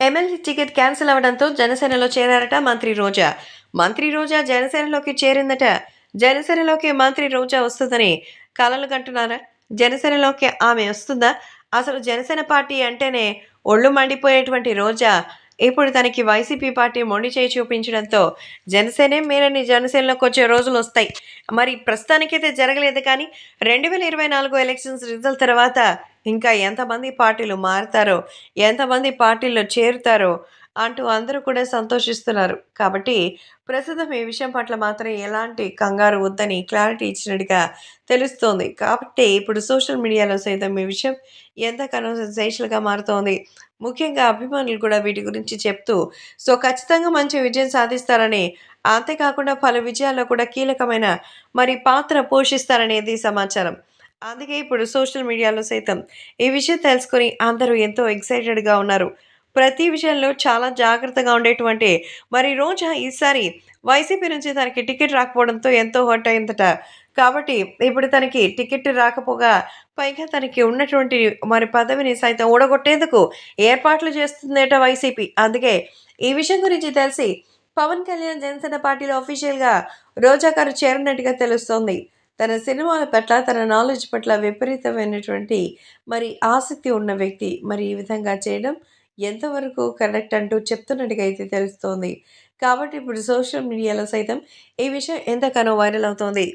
MLA ticket cancel అవడంతో జనసేనలో చేరారట మంత్రి రోజా. మంత్రి రోజా జనసేనలోకి చేరిందట. జనసేనలోకి మంత్రి రోజా వస్తుందని కలలు కంటున్నారా? జనసేనలోకి ఆమె వస్తుందా? అసలు జనసేన పార్టీ అంటేనే ఒళ్ళు మండిపోయేటువంటి రోజా ఇప్పుడు తనకి వైసీపీ పార్టీ మొండి చేయి చూపించడంతో జనసేనే మేరని జనసేనలోకి వచ్చే రోజులు వస్తాయి. మరి ప్రస్తుతానికైతే జరగలేదు కానీ రెండు వేల ఇరవై నాలుగు ఎలక్షన్స్ రిజల్ట్ తర్వాత ఇంకా ఎంతమంది పార్టీలు మారుతారో ఎంతమంది పార్టీల్లో చేరుతారో అంటూ అందరూ కూడా సంతోషిస్తున్నారు. కాబట్టి ప్రస్తుతం ఈ విషయం పట్ల మాత్రం ఎలాంటి కంగారు వద్దని క్లారిటీ ఇచ్చినట్టుగా తెలుస్తోంది. కాబట్టి ఇప్పుడు సోషల్ మీడియాలో సైతం ఈ విషయం ఎంతగానో సెన్సేషన్గా మారుతోంది. ముఖ్యంగా అభిమానులు కూడా వీటి గురించి చెప్తూ సో ఖచ్చితంగా మంచి విజయం సాధిస్తారని అంతేకాకుండా పలు విజయాల్లో కూడా కీలకమైన మరి పాత్ర పోషిస్తారనేది సమాచారం. అందుకే ఇప్పుడు సోషల్ మీడియాలో సైతం ఈ విషయం తెలుసుకొని అందరూ ఎంతో ఎక్సైటెడ్గా ఉన్నారు. ప్రతి విషయంలో చాలా జాగ్రత్తగా ఉండేటువంటి. మరి రోజా ఈసారి వైసీపీ నుంచి తనకి టికెట్ రాకపోవడంతో ఎంతో హర్ట్ అయిందట. కాబట్టి ఇప్పుడు తనకి టికెట్ రాకపోగా పైగా తనకి ఉన్నటువంటి మరి పదవిని సైతం ఊడగొట్టేందుకు ఏర్పాట్లు చేస్తుందట వైసీపీ. అందుకే ఈ విషయం గురించి తెలిసి పవన్ కళ్యాణ్ జనసేన పార్టీలో అఫీషియల్గా రోజా గారు చేరినట్టుగా తెలుస్తోంది. తన సినిమాల పట్ల తన నాలెడ్జ్ పట్ల విపరీతమైనటువంటి మరి ఆసక్తి ఉన్న వ్యక్తి. మరి ఈ విధంగా చేయడం ఎంతవరకు కరెక్ట్ అంటూ చెప్తున్నట్టుగా అయితే తెలుస్తోంది. కాబట్టి ఇప్పుడు సోషల్ మీడియాలో సైతం ఈ విషయం ఎంతగానో వైరల్ అవుతోంది.